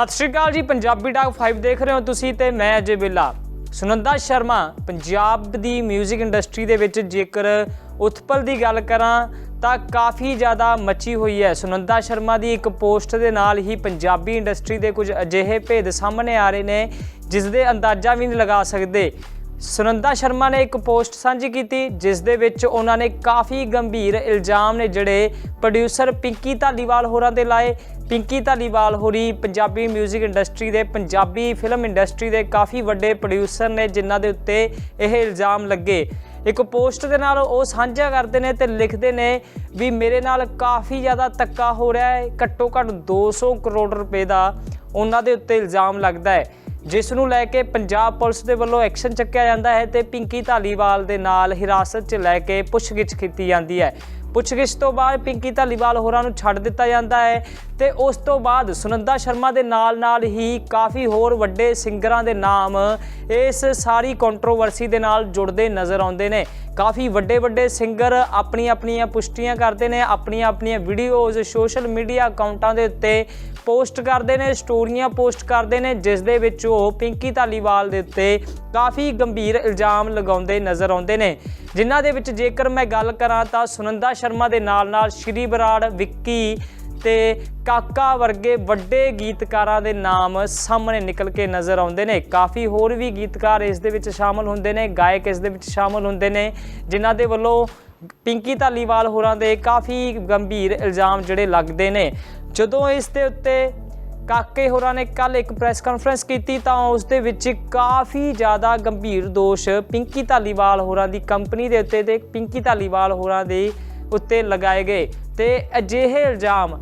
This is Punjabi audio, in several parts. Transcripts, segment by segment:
ਸਤਿ ਸ਼੍ਰੀ ਅਕਾਲ ਜੀ, ਪੰਜਾਬੀ ਡਾਕ 5 ਦੇਖ ਰਹੇ ਹੋ ਤੁਸੀਂ ਤੇ ਮੈਂ ਅਜੇ ਬਿੱਲਾ ਸੁਨੰਦਾ ਸ਼ਰਮਾ, ਪੰਜਾਬ ਦੀ 뮤직 ਇੰਡਸਟਰੀ ਦੇ ਵਿੱਚ ਜੇਕਰ ਉਤਪਲ ਦੀ ਗੱਲ ਕਰਾਂ, ਤਾਂ ਕਾਫੀ ਜ਼ਿਆਦਾ ਮੱਚੀ ਹੋਈ ਹੈ। ਸੁਨੰਦਾ ਸ਼ਰਮਾ ਦੀ ਇੱਕ ਪੋਸਟ ਦੇ ਨਾਲ ਹੀ ਪੰਜਾਬੀ ਇੰਡਸਟਰੀ ਦੇ ਕੁਝ ਅਜਿਹੇ ਭੇਦ ਸਾਹਮਣੇ ਆ ਰਹੇ ਨੇ, ਜਿਸ ਦੇ ਅੰਦਾਜ਼ਾ ਵੀ ਨਹੀਂ ਲਗਾ ਸਕਦੇ। ਸੁਨੰਦਾ ਸ਼ਰਮਾ ਨੇ ਇੱਕ ਪੋਸਟ ਸਾਂਝੀ ਕੀਤੀ, ਜਿਸ ਦੇ ਵਿੱਚ ਉਹਨਾਂ ਨੇ ਕਾਫੀ ਗੰਭੀਰ ਇਲਜ਼ਾਮ ਨੇ ਜਿਹੜੇ ਪ੍ਰੋਡਿਊਸਰ ਪਿੰਕੀ ਧਾਲੀਵਾਲ ਹੋਰਾਂ ਦੇ ਲਾਏ। ਪਿੰਕੀ ਧਾਲੀਵਾਲ ਹੋਰੀ ਪੰਜਾਬੀ 뮤직 ਇੰਡਸਟਰੀ ਦੇ ਪੰਜਾਬੀ ਫਿਲਮ ਇੰਡਸਟਰੀ ਦੇ ਕਾਫੀ ਵੱਡੇ ਪ੍ਰੋਡਿਊਸਰ ਨੇ, ਜਿਨ੍ਹਾਂ ਦੇ ਉੱਤੇ ਇਹ ਇਲਜ਼ਾਮ ਲੱਗੇ। ਇੱਕ ਪੋਸਟ ਦੇ ਨਾਲ ਉਹ ਸਾਂਝਾ ਕਰਦੇ ਨੇ ਤੇ ਲਿਖਦੇ ਨੇ ਵੀ ਮੇਰੇ ਨਾਲ ਕਾਫੀ ਜ਼ਿਆਦਾ ਤੱਕਾ ਹੋ ਰਿਹਾ ਹੈ, ਘੱਟੋ ਘੱਟ 200 ਕਰੋੜ ਰੁਪਏ ਦਾ ਉਹਨਾਂ ਦੇ ਉੱਤੇ ਇਲਜ਼ਾਮ ਲੱਗਦਾ ਹੈ। ਜਿਸ ਨੂੰ ਲੈ ਕੇ ਪੰਜਾਬ ਪੁਲਿਸ ਦੇ ਵੱਲੋਂ ਐਕਸ਼ਨ ਚੱਕਿਆ ਜਾਂਦਾ ਹੈ ਤੇ ਪਿੰਕੀ ਧਾਲੀਵਾਲ ਦੇ ਨਾਲ ਹਿਰਾਸਤ 'ਚ ਲੈ ਕੇ ਪੁੱਛਗਿੱਛ ਕੀਤੀ ਜਾਂਦੀ ਹੈ। ਪੁੱਛਗਿੱਛ ਤੋਂ ਬਾਅਦ ਪਿੰਕੀ ਧਾਲੀਵਾਲ ਹੋਰਾਂ ਨੂੰ ਛੱਡ ਦਿੱਤਾ ਜਾਂਦਾ ਹੈ ਤੇ ਉਸ ਤੋਂ ਬਾਅਦ ਸੁਨੰਦਾ ਸ਼ਰਮਾ ਦੇ ਨਾਲ-ਨਾਲ ਹੀ ਕਾਫੀ ਹੋਰ ਵੱਡੇ ਸਿੰਗਰਾਂ ਦੇ ਨਾਮ ਇਸ ਸਾਰੀ ਕੰਟਰੋਵਰਸੀ ਦੇ ਨਾਲ ਜੁੜਦੇ ਨਜ਼ਰ ਆਉਂਦੇ ਨੇ। ਕਾਫੀ ਵੱਡੇ ਵੱਡੇ ਸਿੰਗਰ ਆਪਣੀਆਂ ਆਪਣੀਆਂ ਪੁਸ਼ਟੀਆਂ ਕਰਦੇ ਨੇ ਆਪਣੀਆਂ ਆਪਣੀਆਂ ਵੀਡੀਓਜ਼ ਸੋਸ਼ਲ ਮੀਡੀਆ ਅਕਾਊਂਟਾਂ ਦੇ ਉੱਤੇ ਪੋਸਟ ਕਰਦੇ ਨੇ ਸਟੋਰੀਆਂ ਪੋਸਟ ਕਰਦੇ ਨੇ, ਜਿਸ ਦੇ ਵਿੱਚ ਉਹ ਪਿੰਕੀ ਧਾਲੀਵਾਲ ਦੇ ਉੱਤੇ ਕਾਫੀ ਗੰਭੀਰ ਇਲਜ਼ਾਮ ਲਗਾਉਂਦੇ ਨਜ਼ਰ ਆਉਂਦੇ ਨੇ। ਜਿਨ੍ਹਾਂ ਦੇ ਵਿੱਚ ਜੇਕਰ ਮੈਂ ਗੱਲ ਕਰਾਂ ਤਾਂ ਸੁਨੰਦਾ ਸ਼ਰਮਾ ਦੇ ਨਾਲ-ਨਾਲ ਸ਼੍ਰੀ ਬਰਾੜ, ਵਿੱਕੀ ਤੇ ਕਾਕਾ ਵਰਗੇ ਵੱਡੇ ਗੀਤਕਾਰਾਂ ਦੇ ਨਾਮ ਸਾਹਮਣੇ ਨਿਕਲ ਕੇ ਨਜ਼ਰ ਆਉਂਦੇ ਨੇ। ਕਾਫੀ ਹੋਰ ਵੀ ਗੀਤਕਾਰ ਇਸ ਦੇ ਵਿੱਚ ਸ਼ਾਮਲ ਹੁੰਦੇ ਨੇ, ਗਾਇਕ ਇਸ ਦੇ ਵਿੱਚ ਸ਼ਾਮਲ ਹੁੰਦੇ ਨੇ, ਜਿਨ੍ਹਾਂ ਦੇ ਵੱਲੋਂ ਪਿੰਕੀ ਧਾਲੀਵਾਲ ਹੋਰਾਂ ਦੇ ਕਾਫੀ ਗੰਭੀਰ ਇਲਜ਼ਾਮ ਜਿਹੜੇ ਲੱਗਦੇ ਨੇ। ਜਦੋਂ ਇਸ ਦੇ ਉੱਤੇ ਕਾਕੇ ਹੋਰਾਂ ਨੇ ਕੱਲ ਇੱਕ ਪ੍ਰੈਸ ਕਾਨਫਰੰਸ ਕੀਤੀ ਤਾਂ ਉਸ ਦੇ ਵਿੱਚ ਕਾਫੀ ਜ਼ਿਆਦਾ ਗੰਭੀਰ ਦੋਸ਼ ਪਿੰਕੀ ਧਾਲੀਵਾਲ ਹੋਰਾਂ ਦੀ ਕੰਪਨੀ ਦੇ ਉੱਤੇ ਤੇ ਪਿੰਕੀ ਧਾਲੀਵਾਲ ਹੋਰਾਂ ਦੇ ਉੱਤੇ ਲਗਾਏ ਗਏ ਤੇ ਅਜਿਹੇ ਇਲਜ਼ਾਮ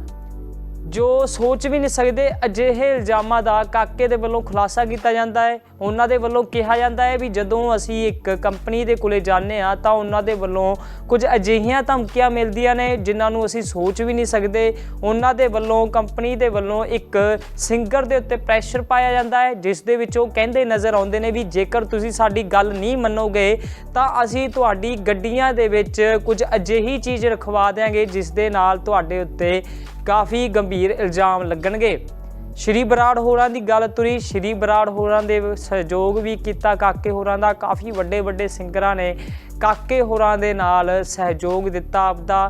ਜੋ ਸੋਚ ਵੀ ਨਹੀਂ ਸਕਦੇ, ਅਜਿਹੇ ਇਲਜ਼ਾਮਾਂ ਦਾ ਕਾਕੇ ਦੇ ਵੱਲੋਂ ਖੁਲਾਸਾ ਕੀਤਾ ਜਾਂਦਾ ਹੈ। ਉਹਨਾਂ ਦੇ ਵੱਲੋਂ ਕਿਹਾ ਜਾਂਦਾ ਹੈ ਵੀ ਜਦੋਂ ਅਸੀਂ ਇੱਕ ਕੰਪਨੀ ਦੇ ਕੋਲੇ ਜਾਂਦੇ ਆ ਤਾਂ ਉਹਨਾਂ ਦੇ ਵੱਲੋਂ ਕੁਝ ਅਜਿਹੀਆਂ ਧਮਕੀਆਂ ਮਿਲਦੀਆਂ ਨੇ, ਜਿਨ੍ਹਾਂ ਨੂੰ ਅਸੀਂ ਸੋਚ ਵੀ ਨਹੀਂ ਸਕਦੇ। ਉਹਨਾਂ ਦੇ ਵੱਲੋਂ, ਕੰਪਨੀ ਦੇ ਵੱਲੋਂ ਇੱਕ ਸਿੰਗਰ ਦੇ ਉੱਤੇ ਪ੍ਰੈਸ਼ਰ ਪਾਇਆ ਜਾਂਦਾ ਹੈ, ਜਿਸ ਦੇ ਵਿੱਚ ਉਹ ਕਹਿੰਦੇ ਨਜ਼ਰ ਆਉਂਦੇ ਨੇ ਵੀ ਜੇਕਰ ਤੁਸੀਂ ਸਾਡੀ ਗੱਲ ਨਹੀਂ ਮੰਨੋਗੇ, ਤਾਂ ਅਸੀਂ ਤੁਹਾਡੀ ਗੱਡੀਆਂ ਦੇ ਵਿੱਚ ਕੁਝ ਅਜਿਹੀ ਚੀਜ਼ ਰਖਵਾ ਦੇਾਂਗੇ ਜਿਸ ਦੇ ਨਾਲ ਤੁਹਾਡੇ ਉੱਤੇ ਕਾਫੀ ਗੰਭੀਰ ਇਲਜ਼ਾਮ ਲੱਗਣਗੇ। ਸ਼੍ਰੀ ਬਰਾੜ ਹੋਰਾਂ ਦੀ ਗੱਲ ਤੁਰੀ। ਸ਼੍ਰੀ ਬਰਾੜ ਹੋਰਾਂ ਦੇ ਸਹਿਯੋਗ ਵੀ ਕੀਤਾ। ਕਾਕੇ ਹੋਰਾਂ ਦਾ ਕਾਫੀ ਵੱਡੇ ਵੱਡੇ ਸਿੰਗਰਾਂ ਨੇ ਕਾਕੇ ਹੋਰਾਂ ਦੇ ਨਾਲ ਸਹਿਯੋਗ ਦਿੱਤਾ ਆਪਦਾ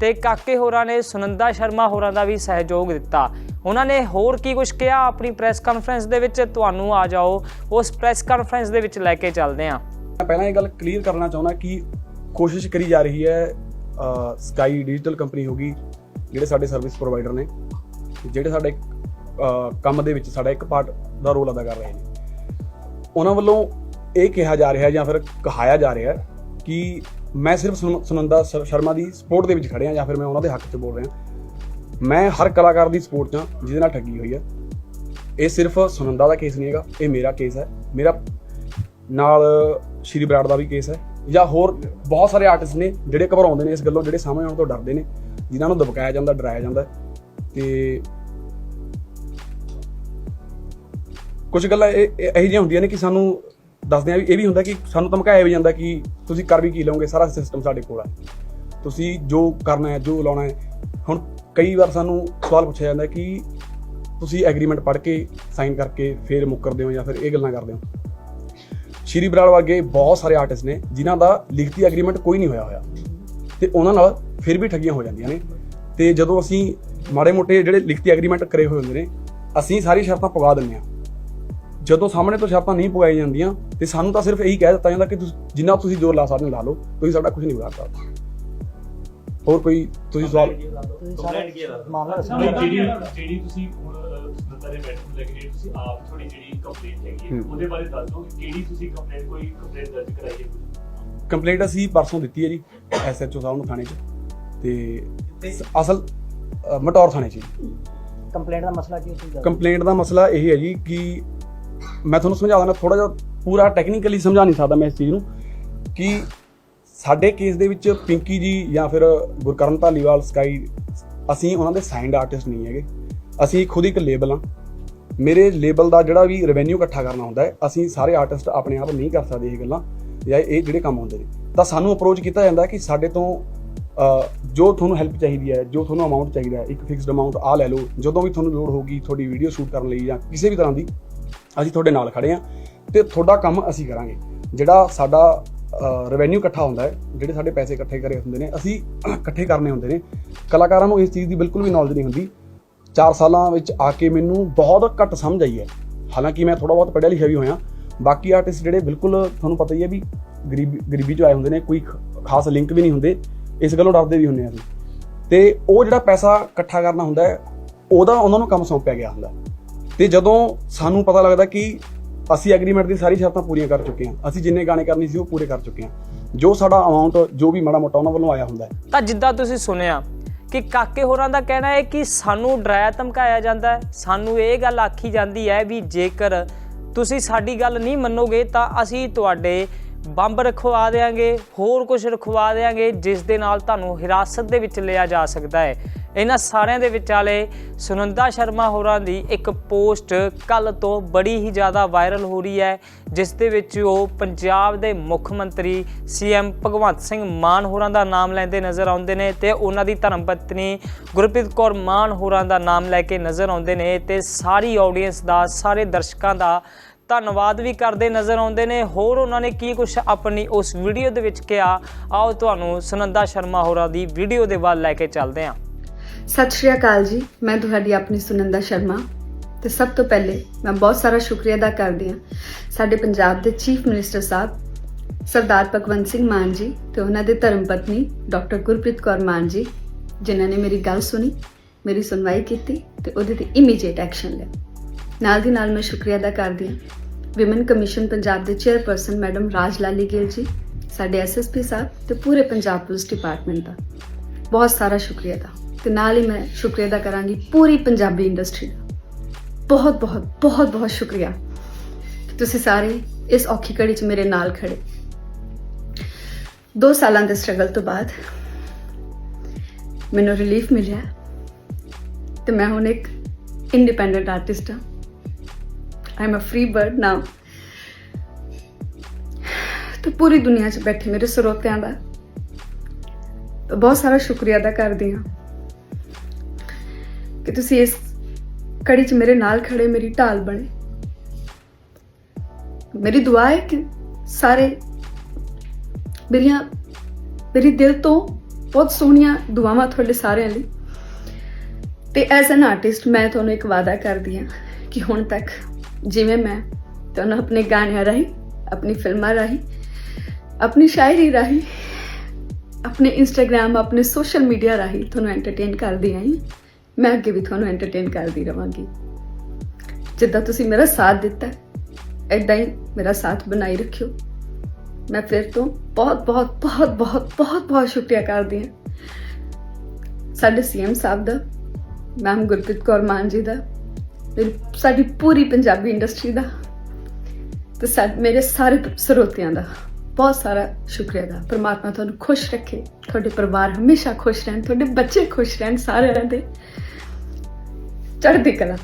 ਤੇ ਕਾਕੇ ਹੋਰਾਂ ਨੇ ਸੁਨੰਦਾ ਸ਼ਰਮਾ ਹੋਰਾਂ ਦਾ ਵੀ ਸਹਿਯੋਗ ਦਿੱਤਾ। ਉਹਨਾਂ ਨੇ ਹੋਰ ਕੀ ਕੁਝ ਕਿਹਾ? ਆਪਣੀ ਪ੍ਰੈਸ ਕਾਨਫਰੰਸ ਦੇ ਵਿੱਚ ਤੁਹਾਨੂੰ ਆ ਜਾਓ। ਉਸ ਪ੍ਰੈਸ ਕਾਨਫਰੰਸ ਦੇ ਵਿੱਚ ਲੈ ਕੇ ਚੱਲਦੇ ਹਾਂ। ਮੈਂ ਪਹਿਲਾਂ ਇਹ ਗੱਲ ਕਲੀਅਰ ਕਰਨਾ ਚਾਹੁੰਦਾ ਕਿ ਕੋਸ਼ਿਸ਼ ਕਰੀ ਜਾ ਰਹੀ ਹੈ ਸਕਾਈ ਡਿਜੀਟਲ ਕੰਪਨੀ ਹੋਗੀ ਜਿਹੜੇ ਸਾਡੇ ਸਰਵਿਸ ਪ੍ਰੋਵਾਈਡਰ ਨੇ, ਜਿਹੜੇ ਸਾਡੇ ਕੰਮ ਦੇ ਵਿੱਚ ਸਾਡਾ ਇੱਕ ਪਾਰਟ ਦਾ ਰੋਲ ਅਦਾ ਕਰ ਰਹੇ ਨੇ। ਉਹਨਾਂ ਵੱਲੋਂ ਇਹ ਕਿਹਾ ਜਾ ਰਿਹਾ ਜਾਂ ਫਿਰ ਕਹਾਇਆ ਜਾ ਰਿਹਾ ਕਿ ਮੈਂ ਸਿਰਫ ਸੁਨ- ਸੁਨੰਦਾ ਸ਼- ਸ਼ਰਮਾ ਦੀ ਸਪੋਰਟ ਦੇ ਵਿੱਚ ਖੜਿਆ ਜਾਂ ਫਿਰ ਮੈਂ ਉਹਨਾਂ ਦੇ ਹੱਕ 'ਚ ਬੋਲ ਰਿਹਾ। ਮੈਂ ਹਰ ਕਲਾਕਾਰ ਦੀ ਸਪੋਰਟ 'ਚ ਹਾਂ, ਜਿਹਦੇ ਨਾਲ ਠੱਗੀ ਹੋਈ ਹੈ। ਇਹ ਸਿਰਫ ਸੁਨੰਦਾ ਦਾ ਕੇਸ ਨਹੀਂ ਹੈਗਾ, ਇਹ ਮੇਰਾ ਕੇਸ ਹੈ। ਮੇਰਾ ਨਾਲ ਸ਼੍ਰੀ ਬਰਾੜ ਦਾ ਵੀ ਕੇਸ ਹੈ। ਜਾਂ ਹੋਰ ਬਹੁਤ ਸਾਰੇ ਆਰਟਿਸਟ ਨੇ ਜਿਹੜੇ ਘਬਰਾਉਂਦੇ ਨੇ ਇਸ ਗੱਲੋਂ, ਜਿਹੜੇ ਸਾਹਮਣੇ ਆਉਣ ਤੋਂ ਡਰਦੇ ਨੇ। ਜਿਨ੍ਹਾਂ ਨੂੰ ਦਬਕਾਇਆ ਜਾਂਦਾ, ਡਰਾਇਆ ਜਾਂਦਾ ਤੇ ਕੁਝ ਗੱਲਾਂ ਇਹ ਇਹੋ ਜਿਹੀਆਂ ਹੁੰਦੀਆਂ ਨੇ ਕਿ ਸਾਨੂੰ ਦੱਸਦੇ ਆ ਵੀ ਇਹ ਵੀ ਹੁੰਦਾ ਕਿ ਸਾਨੂੰ ਧਮਕਾਇਆ ਵੀ ਜਾਂਦਾ ਕਿ ਤੁਸੀਂ ਕਰ ਵੀ ਕੀ ਲਓਗੇ, ਸਾਰਾ ਸਿਸਟਮ ਸਾਡੇ ਕੋਲ ਆ। ਤੁਸੀਂ ਜੋ ਕਰਨਾ ਹੈ, ਜੋ ਲਾਉਣਾ ਹੈ, ਹੁਣ ਕਈ ਵਾਰ ਸਾਨੂੰ ਸਵਾਲ ਪੁੱਛਿਆ ਜਾਂਦਾ ਕਿ ਤੁਸੀਂ ਐਗਰੀਮੈਂਟ ਪੜ੍ਹ ਕੇ ਸਾਈਨ ਕਰਕੇ ਫੇਰ ਮੁੱਕਰਦੇ ਹੋ ਜਾਂ ਫਿਰ ਇਹ ਗੱਲਾਂ ਕਰਦੇ ਹੋ। ਸ਼੍ਰੀ ਬਰਾੜ ਵਰਗੇ ਬਹੁਤ ਸਾਰੇ ਆਰਟਿਸਟ ਨੇ ਜਿਨ੍ਹਾਂ ਦਾ ਲਿਖਤੀ ਐਗਰੀਮੈਂਟ ਕੋਈ ਨਹੀਂ ਹੋਇਆ ਹੋਇਆ। ਤੇ ਉਹਨਾਂ ਨਾਲ ਫਿਰ ਵੀ ਠੱਗੀਆਂ ਹੋ ਜਾਂਦੀਆਂ ਨੇ। ਤੇ ਜਦੋਂ ਅਸੀਂ ਮਾੜੇ ਮੋਟੇ ਜਿਹੜੇ ਲਿਖਤੀ ਐਗਰੀਮੈਂਟ ਕਰੇ ਹੋਏ ਹੁੰਦੇ ਨੇ ਅਸੀਂ ਸਾਰੀ ਸ਼ਰਤਾਂ ਪੁਗਾ ਦਿੰਦੇ ਆ ਜਦੋਂ ਸਾਹਮਣੇ ਤੋਂ ਸ਼ਰਤਾਂ ਨਹੀਂ ਪੁਗਾਈ ਜਾਂਦੀਆਂ ਤੇ ਸਾਨੂੰ ਤਾਂ ਸਿਰਫ ਇਹੀ ਕਹਿ ਦਿੱਤਾ ਜਾਂਦਾ ਕਿ ਤੁਸੀਂ ਜਿੰਨਾ ਤੁਸੀਂ ਜ਼ੋਰ ਲਾ ਸਕਦੇ ਹੋ ਲਾ ਲਓ ਤੁਸੀਂ ਸਾਡਾ ਕੁਝ ਨਹੀਂ ਵਿਗਾੜ ਸਕਦੇ। ਹੋਰ ਕੋਈ ਤੁਸੀਂ ਸਵਾਲ? ਮਾਮਲਾ ਜਿਹੜੀ ਜਿਹੜੀ ਤੁਸੀਂ ਹੁਣ ਸੁਨੰਦਾ ਦੇ ਬੈਠ ਨੂੰ ਲੈ ਕੇ ਜਿਹੜੀ ਤੁਸੀਂ ਆਪ ਥੋੜੀ ਜਿਹੜੀ ਕੰਪਲੇਂਟ ਹੈਗੀ। ਉਹਦੇ ਬਾਰੇ ਦੱਸ ਦਿਓ ਕਿਹੜੀ ਤੁਸੀਂ ਕੰਪਲੇਂਟ ਕੋਈ ਕੰਪਲੇਂਟ ਦਰਜ ਕਰਾਈ ਹੈ? ਕੰਪਲੇਂਟ ਅਸੀਂ ਪਰਸੋਂ ਦਿੱਤੀ ਹੈ ਜੀ ਐਸਐਚਓ ਸਾਹਿਬ ਨੂੰ ਥਾਣੇ 'ਚ। ਤੇ ਅਸਲ ਅ, ਮਟੌਰ ਥਾਣੇ 'ਚ ਜੀ। ਕੰਪਲੇਂਟ ਦਾ ਮਸਲਾ ਕੀ ਸੀ? ਕੰਪਲੇਂਟ ਦਾ ਮਸਲਾ ਇਹ ਹੈ ਜੀ ਕਿ ਮੈਂ ਤੁਹਾਨੂੰ ਸਮਝਾ ਦਿੰਦਾ ਥੋੜਾ ਜਿਹਾ ਪੂਰਾ ਟੈਕਨੀਕਲੀ ਸਮਝਾ ਨਹੀਂ ਸਕਦਾ ਮੈਂ ਇਸ ਚੀਜ਼ ਨੂੰ ਕਿ ਸਾਡੇ ਕੇਸ ਦੇ ਵਿੱਚ ਪਿੰਕੀ ਜੀ ਜਾਂ ਫਿਰ ਗੁਰਕਰਨ ਧਾਲੀਵਾਲ ਸਕਾਈ ਅਸੀਂ ਉਹਨਾਂ ਦੇ ਸਾਈਨਡ ਆਰਟਿਸਟ ਨਹੀਂ ਹੈਗੇ। ਅਸੀਂ ਖੁਦ ਇੱਕ ਲੇਬਲ ਹਾਂ। ਮੇਰੇ ਲੇਬਲ ਦਾ ਜਿਹੜਾ ਵੀ ਰੈਵਨਿਊ ਇਕੱਠਾ ਕਰਨਾ ਹੁੰਦਾ ਹੈ ਅਸੀਂ ਸਾਰੇ ਆਰਟਿਸਟ ਆਪਣੇ ਆਪ ਨਹੀਂ ਕਰ ਸਕਦੇ ਇਹ ਗੱਲਾਂ। ਜਾਂ ਇਹ ਜਿਹੜੇ ਕੰਮ ਹੁੰਦੇ ਨੇ, ਤਾਂ ਸਾਨੂੰ ਅਪਰੋਚ ਕੀਤਾ ਜਾਂਦਾ ਕਿ ਸਾਡੇ ਤੋਂ ਜੋ ਤੁਹਾਨੂੰ ਹੈਲਪ ਚਾਹੀਦੀ ਹੈ, ਜੋ ਤੁਹਾਨੂੰ ਅਮਾਉਂਟ ਚਾਹੀਦਾ ਹੈ, ਇੱਕ ਫਿਕਸਡ ਅਮਾਉਂਟ ਆ ਲੈ ਲਓ, ਜਦੋਂ ਵੀ ਤੁਹਾਨੂੰ ਲੋੜ ਹੋਗੀ ਤੁਹਾਡੀ ਵੀਡੀਓ ਸ਼ੂਟ ਕਰਨ ਲਈ ਜਾਂ ਕਿਸੇ ਵੀ ਤਰ੍ਹਾਂ ਦੀ, ਅਸੀਂ ਤੁਹਾਡੇ ਨਾਲ ਖੜੇ ਹਾਂ ਤੇ ਤੁਹਾਡਾ ਕੰਮ ਅਸੀਂ ਕਰਾਂਗੇ। ਜਿਹੜਾ ਸਾਡਾ ਰੈਵਨਿਊ ਇਕੱਠਾ ਹੁੰਦਾ ਹੈ, ਜਿਹੜੇ ਸਾਡੇ ਪੈਸੇ ਇਕੱਠੇ ਕਰੇ ਹੁੰਦੇ ਨੇ, ਅਸੀਂ ਇਕੱਠੇ ਕਰਨੇ ਹੁੰਦੇ ਨੇ। ਕਲਾਕਾਰਾਂ ਨੂੰ ਇਸ ਚੀਜ਼ ਦੀ ਬਿਲਕੁਲ ਵੀ ਨੌਲੇਜ ਨਹੀਂ ਹੁੰਦੀ। 4 ਸਾਲਾਂ ਵਿੱਚ ਆ ਕੇ ਮੈਨੂੰ ਬਹੁਤ ਘੱਟ ਸਮਝ ਆਈ ਹੈ। ਹਾਲਾਂਕਿ ਮੈਂ ਥੋੜਾ ਬਹੁਤ ਪੜ੍ਹਿਆ ਲਿਖਿਆ ਵੀ ਹੋਇਆ। ਬਾਕੀ ਆਰਟਿਸਟ ਜਿਹੜੇ ਬਿਲਕੁਲ ਤੁਹਾਨੂੰ ਪਤਾ ਹੀ ਹੈ ਵੀ ਗਰੀਬੀ ਗਰੀਬੀ ਚ ਆਏ ਹੁੰਦੇ ਨੇ, ਕੋਈ ਖਾਸ ਲਿੰਕ ਵੀ ਨਹੀਂ ਹੁੰਦੇ, ਇਸ ਗੱਲੋਂ ਡਰਦੇ ਵੀ ਹੁੰਦੇ ਆ ਤੇ ਉਹ ਜਿਹੜਾ ਪੈਸਾ ਇਕੱਠਾ ਕਰਨਾ ਹੁੰਦਾ ਹੈ, ਉਹਦਾ ਉਹਨਾਂ ਨੂੰ ਕੰਮ ਸੌਂਪਿਆ ਗਿਆ ਹੁੰਦਾ। ਤੇ ਜਦੋਂ ਸਾਨੂੰ ਪਤਾ ਲੱਗਦਾ ਕਿ ਅਸੀਂ ਐਗਰੀਮੈਂਟ ਦੀ ਸਾਰੀ ਸ਼ਰਤਾਂ ਪੂਰੀਆਂ ਕਰ ਚੁੱਕੇ ਹਾਂ, ਅਸੀਂ ਜਿੰਨੇ ਗਾਣੇ ਕਰਨੀ ਸੀ ਉਹ ਪੂਰੇ ਕਰ ਚੁੱਕੇ ਹਾਂ। ਜੋ ਸਾਡਾ ਅਮਾਉਂਟ ਜੋ ਵੀ ਮਾੜਾ ਮੋਟਾ ਉਹਨਾਂ ਵੱਲੋਂ ਆਇਆ ਹੁੰਦਾ ਤਾਂ ਜਿੱਦਾਂ ਤੁਸੀਂ ਸੁਣਿਆ ਕਿ ਕਾਕੇ ਹੋਰਾਂ ਦਾ ਕਹਿਣਾ ਹੈ ਕਿ ਸਾਨੂੰ ਡਰਾਇਆ ਧਮਕਾਇਆ ਜਾਂਦਾ ਹੈ, ਸਾਨੂੰ ਇਹ ਗੱਲ ਆਖੀ ਜਾਂਦੀ ਹੈ ਵੀ ਜੇਕਰ ਤੁਸੀਂ ਸਾਡੀ ਗੱਲ ਨਹੀਂ ਮੰਨੋਗੇ ਤਾਂ ਅਸੀਂ ਤੁਹਾਡੇ ਬੰਬ ਰਖਵਾ ਦੇਾਂਗੇ ਹੋਰ ਕੁਝ ਰਖਵਾ ਦੇਾਂਗੇ ਜਿਸ ਦੇ ਨਾਲ ਤੁਹਾਨੂੰ ਹਿਰਾਸਤ ਦੇ ਵਿੱਚ ਲਿਆ ਜਾ ਸਕਦਾ ਹੈ। ਇਹਨਾਂ ਸਾਰਿਆਂ ਦੇ ਵਿਚਾਲੇ ਸੁਨੰਦਾ ਸ਼ਰਮਾ ਹੋਰਾਂ ਦੀ ਇੱਕ ਪੋਸਟ ਕੱਲ ਤੋਂ ਬੜੀ ਹੀ ਜ਼ਿਆਦਾ ਵਾਇਰਲ ਹੋ ਰਹੀ ਹੈ, ਜਿਸ ਦੇ ਵਿੱਚ ਉਹ ਪੰਜਾਬ ਦੇ ਮੁੱਖ ਮੰਤਰੀ ਸੀਐਮ ਭਗਵੰਤ ਸਿੰਘ ਮਾਨ ਹੋਰਾਂ ਦਾ ਨਾਮ ਲੈਂਦੇ ਨਜ਼ਰ ਆਉਂਦੇ ਨੇ ਤੇ ਉਹਨਾਂ ਦੀ ਧਰਮ ਪਤਨੀ ਗੁਰਪ੍ਰੀਤ ਕੌਰ ਮਾਨ ਹੋਰਾਂ ਦਾ ਨਾਮ ਲੈ ਕੇ ਨਜ਼ਰ ਆਉਂਦੇ ਨੇ ਤੇ ਸਾਰੀ ਆਡੀਅנס ਦਾ, ਸਾਰੇ ਦਰਸ਼ਕਾਂ ਦਾ ਧੰਨਵਾਦ ਵੀ ਕਰਦੇ ਨਜ਼ਰ ਆਉਂਦੇ ਨੇ। ਹੋਰ ਉਹਨਾਂ ਨੇ ਕੀ ਕੁਝ ਆਪਣੀ ਉਸ ਵੀਡੀਓ ਦੇ ਵਿੱਚ ਕਿਹਾ, ਆਓ ਤੁਹਾਨੂੰ ਸੁਨੰਦਾ ਸ਼ਰਮਾ ਹੋਰਾਂ ਦੀ ਵੀਡੀਓ ਦੇ ਵੱਲ ਲੈ ਕੇ ਚੱਲਦੇ ਹਾਂ। ਸਤਿ ਸ਼੍ਰੀ ਅਕਾਲ ਜੀ, ਮੈਂ ਤੁਹਾਡੀ ਆਪਣੀ ਸੁਨੰਦਾ ਸ਼ਰਮਾ ਤੇ ਸਭ ਤੋਂ ਪਹਿਲੇ ਮੈਂ ਬਹੁਤ ਸਾਰਾ ਸ਼ੁਕਰੀਆ ਅਦਾ ਕਰਦੀ ਹਾਂ ਸਾਡੇ ਪੰਜਾਬ ਦੇ ਚੀਫ ਮਿਨਿਸਟਰ ਸਾਹਿਬ, ਸਰਦਾਰ ਭਗਵੰਤ ਸਿੰਘ ਮਾਨ ਜੀ ਤੇ ਉਹਨਾਂ ਦੇ ਧਰਮ ਪਤਨੀ ਡਾਕਟਰ ਗੁਰਪ੍ਰੀਤ ਕੌਰ ਮਾਨ ਜੀ, ਜਿਨ੍ਹਾਂ ਨੇ ਮੇਰੀ ਗੱਲ ਸੁਣੀ, ਮੇਰੀ ਸੁਣਵਾਈ ਕੀਤੀ ਤੇ ਉਹਦੇ ਤੇ ਇਮੀਡੀਏਟ ਐਕਸ਼ਨ ਲਿਆ। ਨਾਲ ਦੀ ਨਾਲ ਮੈਂ ਸ਼ੁਕਰੀਆ ਅਦਾ ਕਰਦੀ ਹਾਂ ਵਿਮਨ ਕਮਿਸ਼ਨ ਪੰਜਾਬ ਦੇ ਚੇਅਰਪਰਸਨ ਮੈਡਮ ਰਾਜ ਲਾਲੀ ਗਿੱਲ ਜੀ, ਸਾਡੇ ਐਸਐਸਪੀ ਸਾਹਿਬ ਤੇ ਪੂਰੇ ਪੰਜਾਬ ਪੁਲਿਸ ਡਿਪਾਰਟਮੈਂਟ ਦਾ। ਬਹੁਤ ਸਾਰਾ ਸ਼ੁਕਰੀਆ ਦਾ ਤੇ ਨਾਲ ਹੀ ਮੈਂ ਸ਼ੁਕਰੀਆ ਅਦਾ ਕਰਾਂਗੀ ਪੂਰੀ ਪੰਜਾਬੀ ਇੰਡਸਟਰੀ ਦਾ। ਬਹੁਤ ਬਹੁਤ ਬਹੁਤ ਬਹੁਤ ਸ਼ੁਕਰੀਆ ਕਿ ਤੁਸੀਂ ਸਾਰੇ ਇਸ ਔਖੀ ਘੜੀ 'ਚ ਮੇਰੇ ਨਾਲ ਖੜੇ। 2 ਸਾਲਾਂ ਦੇ ਸਟਰਗਲ ਤੋਂ ਬਾਅਦ ਮੈਨੂੰ ਰਿਲੀਫ ਮਿਲਿਆ ਤੇ ਮੈਂ ਹੁਣ ਇੱਕ ਇੰਡੀਪੈਂਡੈਂਟ ਆਰਟਿਸਟ ਹਾਂ। I am a free bird now ਤੇ ਪੂਰੀ ਦੁਨੀਆ 'ਚ ਬੈਠੇ ਮੇਰੇ ਸਰੋਤਿਆਂ ਦਾ ਬਹੁਤ ਸਾਰਾ ਸ਼ੁਕਰੀਆ ਅਦਾ ਕਰਦੀ ਹਾਂ। ਕਿ ਤੁਸੀਂ ਇਸ ਕੜੀ 'ਚ ਮੇਰੇ ਨਾਲ ਖੜੇ, ਮੇਰੀ ਢਾਲ ਬਣੇ ਮੇਰੀ ਦੁਆ ਹੈ ਕਿ ਸਾਰੇ ਮੇਰੀਆਂ, ਮੇਰੀ ਦਿਲ ਤੋਂ ਬਹੁਤ ਸੋਹਣੀਆਂ ਦੁਆਵਾਂ ਤੁਹਾਡੇ ਸਾਰਿਆਂ ਲਈ ਤੇ ਐਜ਼ ਐਨ ਆਰਟਿਸਟ ਮੈਂ ਤੁਹਾਨੂੰ ਇੱਕ ਵਾਅਦਾ ਕਰਦੀ ਹਾਂ ਕਿ ਹੁਣ ਤੱਕ ਜਿਵੇਂ ਮੈਂ ਤੁਹਾਨੂੰ ਆਪਣੇ ਗਾਣਿਆਂ ਰਾਹੀਂ, ਆਪਣੀ ਫਿਲਮਾਂ ਰਾਹੀਂ, ਆਪਣੀ ਸ਼ਾਇਰੀ ਰਾਹੀਂ, ਆਪਣੇ ਇੰਸਟਾਗ੍ਰam ਆਪਣੇ ਸੋਸ਼ਲ ਮੀਡੀਆ ਰਾਹੀਂ ਤੁਹਾਨੂੰ ਐਂਟਰਟੇਨ ਕਰਦੀ ਆਈ ਹਾਂ। ਮੈਂ ਅੱਗੇ ਵੀ ਤੁਹਾਨੂੰ ਐਂਟਰਟੇਨ ਕਰਦੀ ਰਵਾਂਗੀ। ਜਿੱਦਾਂ ਤੁਸੀਂ ਮੇਰਾ ਸਾਥ ਦਿੱਤਾ ਐਦਾਂ ਹੀ ਮੇਰਾ ਸਾਥ ਬਣਾਈ ਰੱਖਿਓ। ਮੈਂ ਫਿਰ ਤੋਂ ਬਹੁਤ ਬਹੁਤ ਬਹੁਤ ਬਹੁਤ ਬਹੁਤ ਬਹੁਤ ਸ਼ੁਕਰੀਆ ਕਰਦੀ ਹਾਂ। ਸਾਡੇ ਸੀਐਮ ਸਾਹਿਬ ਦਾ, ਮੈਮ ਗੁਰਪ੍ਰੀਤ ਕੌਰ ਮਾਨ ਜੀ ਦਾ ਸਾਡੀ ਪੂਰੀ ਪੰਜਾਬੀ ਇੰਡਸਟਰੀ ਦਾ, ਤੇ ਸਾ- ਮੇਰੇ ਸਾਰੇ ਸਰੋਤਿਆਂ ਦਾ ਬਹੁਤ ਸਾਰਾ ਸ਼ੁਕਰੀਆ ਦਾ ਪਰਮਾਤਮਾ ਤੁਹਾਨੂੰ ਖੁਸ਼ ਰੱਖੇ, ਤੁਹਾਡੇ ਪਰਿਵਾਰ ਹਮੇਸ਼ਾ ਖੁਸ਼ ਰਹਿਣ, ਤੁਹਾਡੇ ਬੱਚੇ ਖੁਸ਼ ਰਹਿਣ ਸਾਰੇ ਰਹਿੰਦੇ ਚੜ੍ਹਦੀ ਕਲਾ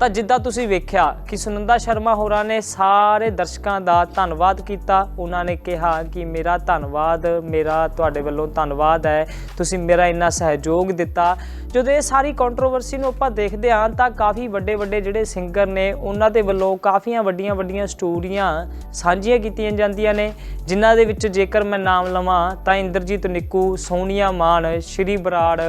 ਤਾਂ ਜਿੱਦਾਂ ਤੁਸੀਂ ਵੇਖਿਆ ਕਿ ਸੁਨੰਦਾ ਸ਼ਰਮਾ ਹੋਰਾਂ ਨੇ ਸਾਰੇ ਦਰਸ਼ਕਾਂ ਦਾ ਧੰਨਵਾਦ ਕੀਤਾ। ਉਹਨਾਂ ਨੇ ਕਿਹਾ ਕਿ ਮੇਰਾ ਧੰਨਵਾਦ, ਮੇਰਾ ਤੁਹਾਡੇ ਵੱਲੋਂ ਧੰਨਵਾਦ ਹੈ। ਤੁਸੀਂ ਮੇਰਾ ਇੰਨਾ ਸਹਿਯੋਗ ਦਿੱਤਾ। ਜਦੋਂ ਇਹ ਸਾਰੀ ਕੰਟਰੋਵਰਸੀ ਨੂੰ ਆਪਾਂ ਦੇਖਦੇ ਹਾਂ ਤਾਂ ਕਾਫੀ ਵੱਡੇ ਵੱਡੇ ਜਿਹੜੇ ਸਿੰਗਰ ਨੇ, ਉਹਨਾਂ ਦੇ ਵੱਲੋਂ ਕਾਫੀਆਂ ਵੱਡੀਆਂ ਵੱਡੀਆਂ ਸਟੋਰੀਆਂ ਸਾਂਝੀਆਂ ਕੀਤੀਆਂ ਜਾਂਦੀਆਂ ਨੇ। ਜਿਨ੍ਹਾਂ ਦੇ ਵਿੱਚ ਜੇਕਰ ਮੈਂ ਨਾਮ ਲਵਾਂ ਤਾਂ ਇੰਦਰਜੀਤ ਨਿੱਕੂ, ਸੋਨੀਆ ਮਾਨ, ਸ਼੍ਰੀ ਬਰਾੜ,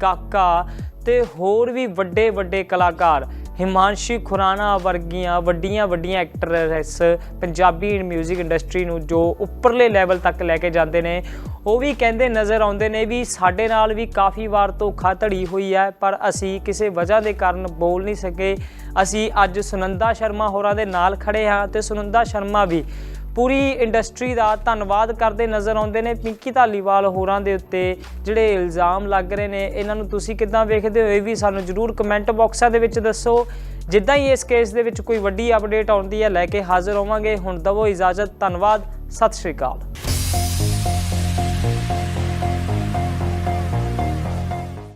ਕਾਕਾ ਤੇ ਹੋਰ ਵੀ ਵੱਡੇ ਵੱਡੇ ਕਲਾਕਾਰ ਹਿਮਾਂਸ਼ੀ ਖੁਰਾਨਾ ਵਰਗੀਆਂ ਵੱਡੀਆਂ ਵੱਡੀਆਂ ਐਕਟਰੈਸ ਪੰਜਾਬੀ 뮤직 ਇੰਡਸਟਰੀ ਨੂੰ ਜੋ ਉੱਪਰਲੇ ਲੈਵਲ ਤੱਕ ਲੈ ਕੇ ਜਾਂਦੇ ਨੇ, ਉਹ ਵੀ ਕਹਿੰਦੇ ਨਜ਼ਰ ਆਉਂਦੇ ਨੇ ਵੀ ਸਾਡੇ ਨਾਲ ਵੀ ਕਾਫੀ ਵਾਰ ਧੋਖਾ ਧੜੀ ਹੋਈ ਹੈ, ਪਰ ਅਸੀਂ ਕਿਸੇ ਵਜ੍ਹਾ ਦੇ ਕਾਰਨ ਬੋਲ ਨਹੀਂ ਸਕੇ। ਅਸੀਂ ਅੱਜ ਸੁਨੰਦਾ ਸ਼ਰਮਾ ਹੋਰਾਂ ਦੇ ਨਾਲ ਖੜੇ ਹਾਂ ਤੇ ਸੁਨੰਦਾ ਸ਼ਰਮਾ ਵੀ ਪੂਰੀ ਇੰਡਸਟਰੀ ਦਾ ਧੰਨਵਾਦ ਕਰਦੇ ਨਜ਼ਰ ਆਉਂਦੇ ਨੇ ਪਿੰਕੀ ਧਾਲੀਵਾਲ ਹੋਰਾਂ ਦੇ ਉੱਤੇ ਜਿਹੜੇ ਇਲਜ਼ਾਮ ਲੱਗ ਰਹੇ ਨੇ। ਇਹਨਾਂ ਨੂੰ ਤੁਸੀਂ ਕਿੱਦਾਂ ਵੇਖਦੇ ਹੋ? ਇਹ ਵੀ ਸਾਨੂੰ ਜਰੂਰ ਕਮੈਂਟ ਬਾਕਸਾਂ ਦੇ ਵਿੱਚ ਦੱਸੋ। ਜਿੱਦਾਂ ਹੀ ਇਸ ਕੇਸ ਦੇ ਵਿੱਚ ਕੋਈ ਵੱਡੀ ਅਪਡੇਟ ਆਉਂਦੀ ਹੈ, ਲੈ ਕੇ ਹਾਜ਼ਰ ਹੋਵਾਂਗੇ। ਹੁਣ ਦਵੋ ਇਜਾਜ਼ਤ, ਧੰਨਵਾਦ, ਸਤਿ ਸ਼੍ਰੀ ਅਕਾਲ।